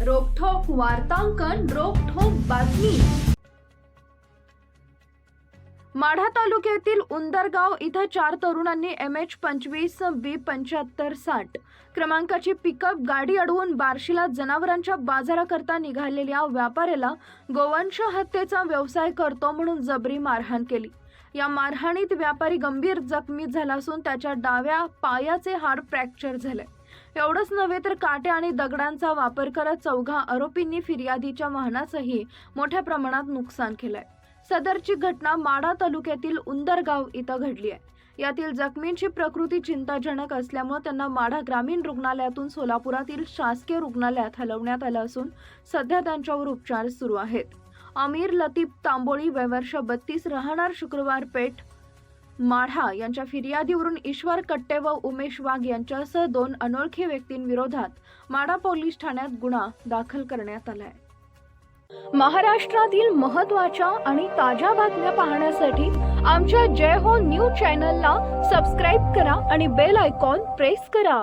वार्तांकन रोखोक बातमी. माढा तालुक्यातील उंदरगाव इथं चार तरुणांनी एम एच पंचवीस बी पंच्याहत्तर साठ क्रमांकाची पिकअप गाडी अडवून बार्शीला जनावरांच्या बाजाराकरता निघालेल्या व्यापाऱ्याला गोवंश हत्येचा व्यवसाय करतो म्हणून जबरी मारहाण केली. या मारहाणीत व्यापारी गंभीर जखमी झाला असून त्याच्या डाव्या पायाचे हाड फ्रॅक्चर झाले. एवढंच नव्हे तर काटे आणि दगडांचा वापर करत चौघा आरोपींनी फिर्यादीच्या वाहनाचंही मोठ्या प्रमाणात नुकसान केलंय. सदरची घटना माढा तालुक्यातील उंदरगाव इथं घडली आहे. यातील जखमींची प्रकृती चिंताजनक असल्यामुळे त्यांना माढा ग्रामीण रुग्णालयातून सोलापुरातील शासकीय रुग्णालयात हलवण्यात आलं असून सध्या त्यांच्यावर उपचार सुरू आहेत. आमिर लतीफ तांबोळी वयवर्ष बत्तीस राहणार शुक्रवार पेठ माढा यांच्या फिर्यादीवरून ईश्वर कट्टे व उमेश वाघ यांच्यासह दोन अनोळखी व्यक्तींविरोधात माढा पोलीस ठाण्यात गुन्हा दाखल करण्यात आलाय. महाराष्ट्रातील महत्त्वाच्या आणि ताज्या बातम्या पाहण्यासाठी आमच्या जय हो न्यूज चॅनलला सबस्क्राईब करा आणि बेल आयकॉन प्रेस करा.